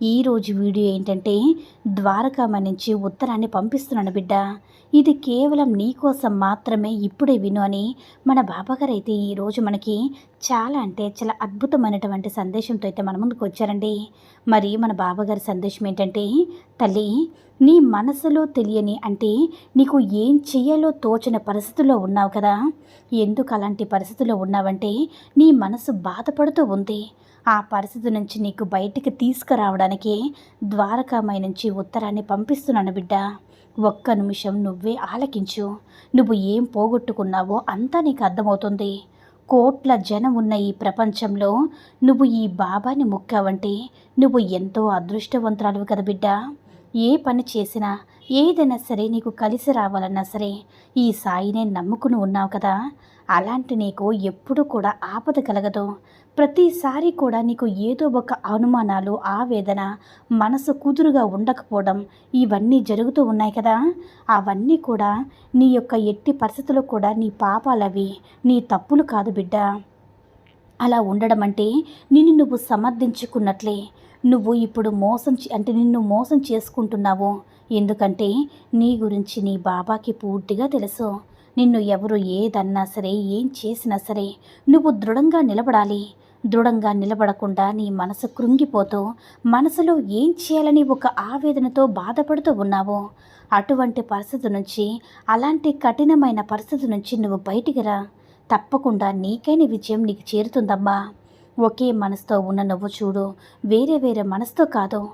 ఈరోజు వీడియో ఏంటంటే ద్వారకామ నుంచి ఉత్తరాన్ని పంపిస్తున్నాను బిడ్డ. ఇది కేవలం నీకోసం మాత్రమే ఇప్పుడే విను అని మన బాబాగారు అయితే ఈరోజు మనకి చాలా అంటే చాలా అద్భుతమైనటువంటి సందేశంతో అయితే మన ముందుకు వచ్చారండి. మరి మన బాబాగారి సందేశం ఏంటంటే తల్లి నీ మనసులో తెలియని అంటే నీకు ఏం చేయాలో తోచిన పరిస్థితుల్లో ఉన్నావు కదా. ఎందుకు అలాంటి పరిస్థితుల్లో ఉన్నావంటే నీ మనసు బాధపడుతూ ఉంది. ఆ పరిస్థితి నుంచి నీకు బయటికి తీసుకురావడానికి ద్వారకామై నుంచి ఉత్తరాన్ని పంపిస్తున్నాను బిడ్డ. ఒక్క నిమిషం నువ్వే ఆలకించు. నువ్వు ఏం పోగొట్టుకున్నావో అంతా నీకు అర్థమవుతుంది. కోట్ల జనం ఉన్న ఈ ప్రపంచంలో నువ్వు ఈ బాబాని ముక్కావంటే నువ్వు ఎంతో అదృష్టవంతురాలు కదా బిడ్డ. ఏ పని చేసినా ఏదైనా సరే నీకు కలిసి రావాలన్నా సరే ఈ సాయినే నమ్ముకుని ఉన్నావు కదా. అలాంటి నీకు ఎప్పుడు కూడా ఆపద కలగదు. ప్రతిసారి కూడా నీకు ఏదో ఒక అనుమానాలు ఆవేదన మనసు కుదురుగా ఉండకపోవడం ఇవన్నీ జరుగుతూ ఉన్నాయి కదా. అవన్నీ కూడా నీ యొక్క ఎట్టి పరిస్థితుల్లో కూడా నీ పాపాలవి నీ తప్పులు కాదు బిడ్డ. అలా ఉండడం అంటే నిన్ను నువ్వు సమర్థించుకున్నట్లే. నువ్వు ఇప్పుడు మోసం చే- అంటే నిన్ను మోసం చేసుకుంటున్నావు. ఎందుకంటే నీ గురించి నీ బాబాకి పూర్తిగా తెలుసు. నిన్ను ఎవరు ఏదన్నా సరే ఏం చేసినా సరే నువ్వు దృఢంగా నిలబడాలి. దృఢంగా నిలబడకుండా నీ మనసు కృంగిపోతూ మనసులో ఏం చేయాలని ఒక ఆవేదనతో బాధపడుతూ ఉన్నావు. అటువంటి పరిస్థితి నుంచి అలాంటి కఠినమైన పరిస్థితి నుంచి నువ్వు బయటికి రా. తప్పకుండా నీకైన విజయం నీకు చేరుతుందమ్మా. ఒకే మనసుతో ఉన్న నువ్వు చూడు. వేరే వేరే మనసుతో కాదు.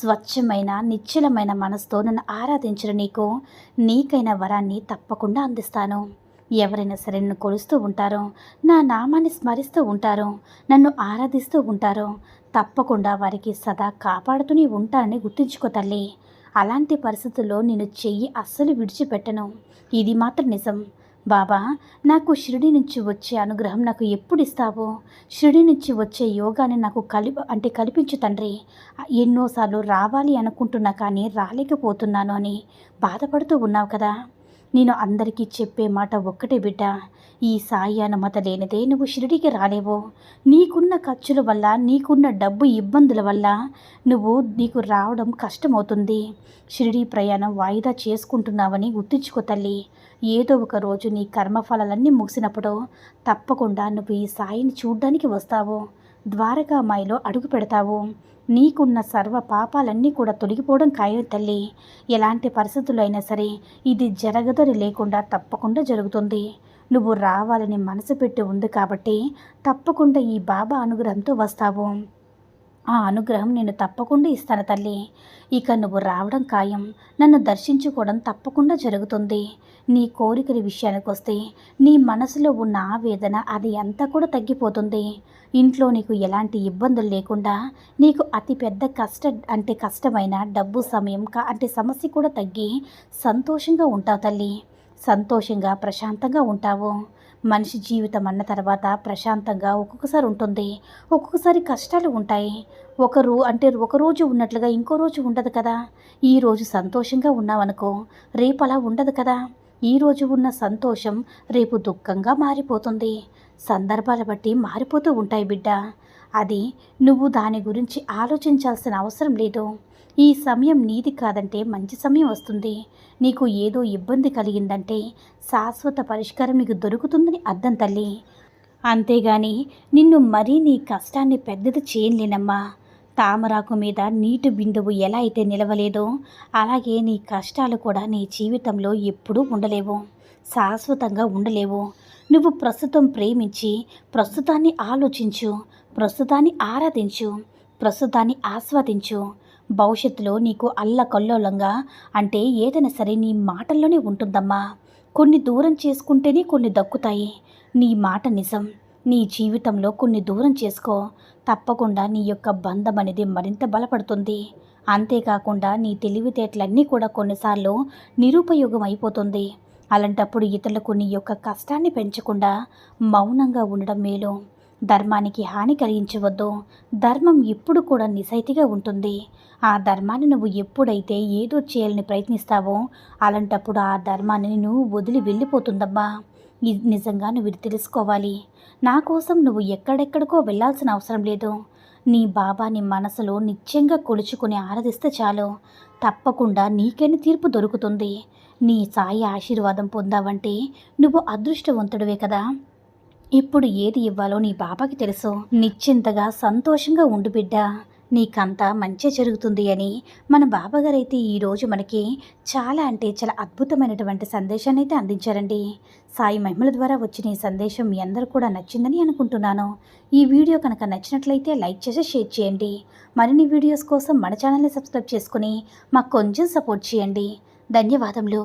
స్వచ్ఛమైన నిశ్చలమైన మనసుతో నన్ను ఆరాధించిన నీకు నీకైన వరాన్ని తప్పకుండా అందిస్తాను. ఎవరైనా సరే నన్ను కొలుస్తూ ఉంటారో. నా నామాన్ని స్మరిస్తూ ఉంటారు. నన్ను ఆరాధిస్తూ ఉంటారు. తప్పకుండా వారికి సదా కాపాడుతూనే ఉంటానని గుర్తుంచుకో తల్లి. అలాంటి పరిస్థితుల్లో నేను చెయ్యి అస్సలు విడిచిపెట్టను. ఇది మాత్రం నిజం. బాబా నాకు షిరిడి నుంచి వచ్చే అనుగ్రహం నాకు ఎప్పుడు ఇస్తావో? షిరిడి నుంచి వచ్చే యోగాని నాకు కలి అంటే కల్పించు తండ్రి. ఎన్నోసార్లు రావాలి అనుకుంటున్నా కానీ రాలేకపోతున్నాను అని బాధపడుతూ ఉన్నావు కదా. నేను అందరికీ చెప్పే మాట ఒక్కటే బిడ్డ. ఈ సాయి అనుమత లేనిదే నువ్వు షిరిడికి రాలేవు. నీకున్న ఖర్చుల వల్ల నీకున్న డబ్బు ఇబ్బందుల వల్ల నువ్వు నీకు రావడం కష్టమవుతుంది. షిరిడి ప్రయాణం వాయిదా చేసుకుంటున్నావని గుర్తించుకో తల్లి. ఏదో ఒక రోజు నీ కర్మఫలాలన్నీ ముగిసినప్పుడు తప్పకుండా నువ్వు ఈ సాయిని చూడ్డానికి వస్తావు. ద్వారకామాయిలో అడుగు పెడతావు. నీకున్న సర్వ పాపాలన్నీ కూడా తొలగిపోవడం ఖాయం తల్లి. ఎలాంటి పరిస్థితులు అయినా సరే ఇది జరగదని లేకుండా తప్పకుండా జరుగుతుంది. నువ్వు రావాలని మనసు పెట్టి ఉంది కాబట్టి తప్పకుండా ఈ బాబా అనుగ్రహంతో వస్తావు. ఆ అనుగ్రహం నేను తప్పకుండా ఇస్తాను తల్లి. ఇక నువ్వు రావడం ఖాయం. నన్ను దర్శించుకోవడం తప్పకుండా జరుగుతుంది. నీ కోరికల విషయానికి వస్తే నీ మనసులో ఉన్న ఆవేదన అది అంతా కూడా తగ్గిపోతుంది. ఇంట్లో నీకు ఎలాంటి ఇబ్బందులు లేకుండా నీకు అతి పెద్ద కష్ట అంటే కష్టమైన డబ్బు సమయం కా- అంటే సమస్య కూడా తగ్గి సంతోషంగా ఉంటావు తల్లి. సంతోషంగా ప్రశాంతంగా ఉంటావు. మనిషి జీవితం అన్న తర్వాత ప్రశాంతంగా ఒక్కొక్కసారి ఉంటుంది. ఒక్కొక్కసారి కష్టాలు ఉంటాయి. ఒకరు అంటే ఒక రోజు ఉన్నట్లుగా ఇంకో రోజు ఉండదు కదా. ఈరోజు సంతోషంగా ఉన్నావనుకో రేపు అలా ఉండదు కదా. ఈరోజు ఉన్న సంతోషం రేపు దుఃఖంగా మారిపోతుంది. సందర్భాల బట్టి మారిపోతూ ఉంటాయి బిడ్డ. అది నువ్వు దాని గురించి ఆలోచించాల్సిన అవసరం లేదు. ఈ సమయం నీది కాదంటే మంచి సమయం వస్తుంది. నీకు ఏదో ఇబ్బంది కలిగిందంటే శాశ్వత పరిష్కారం నీకు దొరుకుతుందని అర్థం తల్లి. అంతేగాని నిన్ను మరీ నీ కష్టాన్ని పెద్దది చేయలేనమ్మా. తామరాకు మీద నీటి బిందువు ఎలా అయితే నిలవలేదో అలాగే నీ కష్టాలు కూడా నీ జీవితంలో ఎప్పుడూ ఉండలేవు. శాశ్వతంగా ఉండలేవు. నువ్వు ప్రస్తుతం ప్రేమించి ప్రస్తుతాన్ని ఆలోచించు ప్రస్తుతాన్ని ఆరాధించు ప్రస్తుతాన్ని ఆస్వాదించు భవిష్యత్తులో నీకు అల్లకల్లోలంగా అంటే ఏదైనా సరే నీ మాటల్లోనే ఉంటుందమ్మా. కొన్ని దూరం చేసుకుంటేనే కొన్ని దక్కుతాయి. నీ మాట నిజం. నీ జీవితంలో కొన్ని దూరం చేసుకో. తప్పకుండా నీ యొక్క బంధం అనేది మరింత బలపడుతుంది. అంతేకాకుండా నీ తెలివితేటలన్నీ కూడా కొన్నిసార్లు నిరుపయోగం అయిపోతుంది. అలాంటప్పుడు ఇతరులకు నీ యొక్క కష్టాన్ని పెంచకుండా మౌనంగా ఉండడం మేలు. ధర్మానికి హాని కలిగించవద్దు. ధర్మం ఎప్పుడు కూడా నిజాయితీగా ఉంటుంది. ఆ ధర్మాన్ని నువ్వు ఎప్పుడైతే ఏదో చేయాలని ప్రయత్నిస్తావో అలాంటప్పుడు ఆ ధర్మాన్ని నువ్వు వదిలి వెళ్ళిపోతుందమ్మా ఇది నిజంగా నువ్వు ఇది తెలుసుకోవాలి. నా కోసం నువ్వు ఎక్కడెక్కడికో వెళ్ళాల్సిన అవసరం లేదు. నీ బాబాని మనసులో నిత్యంగా కొలుచుకుని ఆరాధిస్తే చాలు. తప్పకుండా నీకైనా తీర్పు దొరుకుతుంది. నీ సాయి ఆశీర్వాదం పొందావంటే నువ్వు అదృష్టవంతుడివే కదా. ఇప్పుడు ఏది ఇవ్వాలో నీ బాబాకి తెలుసు. నిశ్చింతగా సంతోషంగా ఉండు బిడ్డ. నీకంతా మంచి జరుగుతుంది అని మన బాబాగారైతే ఈరోజు మనకి చాలా అంటే చాలా అద్భుతమైనటువంటి సందేశాన్ని అయితే అందించారండి. సాయి మహిమల ద్వారా వచ్చిన ఈ సందేశం మీ అందరూ కూడా నచ్చిందని అనుకుంటున్నాను. ఈ వీడియో కనుక నచ్చినట్లయితే లైక్ చేసి షేర్ చేయండి. మరిన్ని వీడియోస్ కోసం మన ఛానల్ని సబ్స్క్రైబ్ చేసుకుని మాకు కొంచెం సపోర్ట్ చేయండి. ధన్యవాదములు.